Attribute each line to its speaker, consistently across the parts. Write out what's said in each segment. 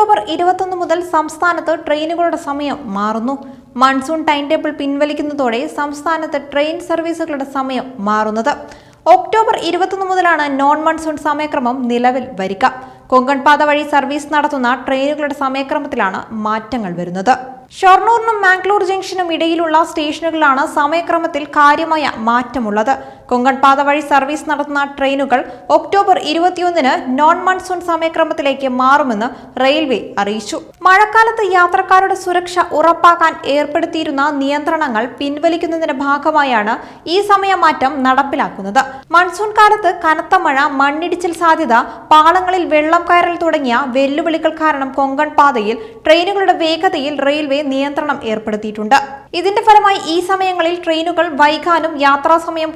Speaker 1: October ഇരുപത്തൊന്ന് മുതൽ സംസ്ഥാനത്ത് ട്രെയിനുകളുടെ സമയം മാറുന്നു. മൺസൂൺ ടൈം ടേബിൾ പിൻവലിക്കുന്നതോടെ സംസ്ഥാനത്ത് ട്രെയിൻ സർവീസുകളുടെ സമയം മാറുന്നത്. ഒക്ടോബർ ഇരുപത്തൊന്ന് മുതലാണ് നോൺ മൺസൂൺ സമയക്രമം നിലവിൽ വരിക. കൊങ്കൺ പാത വഴി സർവീസ് നടത്തുന്ന ട്രെയിനുകളുടെ സമയക്രമത്തിലാണ് മാറ്റങ്ങൾ വരുന്നത്. ഷൊർണൂറിനും മാംഗ്ലൂർ ജംഗ്ഷനും ഇടയിലുള്ള സ്റ്റേഷനുകളിലാണ് സമയക്രമത്തിൽ കാര്യമായ മാറ്റമുള്ളത്. കൊങ്കൺ പാത വഴി സർവീസ് നടത്തുന്ന ട്രെയിനുകൾ ഒക്ടോബർ ഇരുപത്തിയൊന്നിന് നോൺ മൺസൂൺ സമയക്രമത്തിലേക്ക് മാറുമെന്ന് റെയിൽവേ അറിയിച്ചു. മഴക്കാലത്ത് യാത്രക്കാരുടെ സുരക്ഷ ഉറപ്പാക്കാൻ ഏർപ്പെടുത്തിയിരുന്ന നിയന്ത്രണങ്ങൾ പിൻവലിക്കുന്നതിന്റെ ഭാഗമായാണ് ഈ സമയമാറ്റം നടപ്പിലാക്കുന്നത്. മൺസൂൺ കാലത്ത് കനത്ത മഴ മണ്ണിടിച്ചിൽ സാധ്യത പാളങ്ങളിൽ വെള്ളം കയറൽ തുടങ്ങിയ വെല്ലുവിളികൾ കാരണം കൊങ്കൺ പാതയിൽ ട്രെയിനുകളുടെ വേഗതയിൽ റെയിൽവേ നിയന്ത്രണം ഏർപ്പെടുത്തിയിട്ടുണ്ട്. ഇതിന്റെ ഫലമായി ഈ സമയങ്ങളിൽ ട്രെയിനുകൾ വൈകാനും യാത്രാ സമയം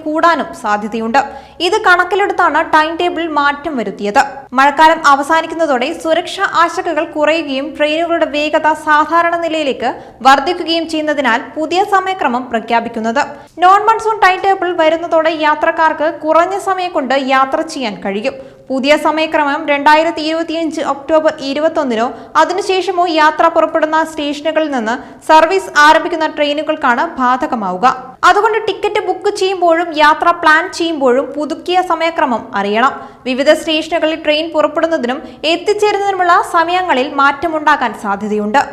Speaker 1: കൂടാനും സാധ്യതയുണ്ട്. ഇത് കണക്കിലെടുത്താണ് ടൈം ടേബിൾ മാറ്റം വരുത്തിയത്. മഴക്കാലം അവസാനിക്കുന്നതോടെ സുരക്ഷാ ആശങ്കകൾ കുറയുകയും ട്രെയിനുകളുടെ വേഗത സാധാരണ നിലയിലേക്ക് വർദ്ധിക്കുകയും ചെയ്യുന്നതിനാൽ പുതിയ സമയക്രമം പ്രഖ്യാപിക്കുന്നത്. നോൺ മൺസൂൺ ടൈം ടേബിൾ വരുന്നതോടെ യാത്രക്കാർക്ക് കുറഞ്ഞ സമയം കൊണ്ട് യാത്ര ചെയ്യാൻ കഴിയും. പുതിയ സമയക്രമം രണ്ടായിരത്തി ഇരുപത്തിയഞ്ച് ഒക്ടോബർ ഇരുപത്തൊന്നിനോ അതിനുശേഷമോ യാത്ര പുറപ്പെടുന്ന സ്റ്റേഷനുകളിൽ നിന്ന് സർവീസ് ആരംഭിക്കുന്ന ട്രെയിനുകൾക്കാണ് ബാധകമാവുക. അതുകൊണ്ട് ടിക്കറ്റ് ബുക്ക് ചെയ്യുമ്പോഴും യാത്ര പ്ലാൻ ചെയ്യുമ്പോഴും പുതുക്കിയ സമയക്രമം അറിയണം. വിവിധ സ്റ്റേഷനുകളിൽ ട്രെയിൻ പുറപ്പെടുന്നതിനും എത്തിച്ചേരുന്നതിനുമുള്ള സമയങ്ങളിൽ മാറ്റമുണ്ടാകാൻ സാധ്യതയുണ്ട്.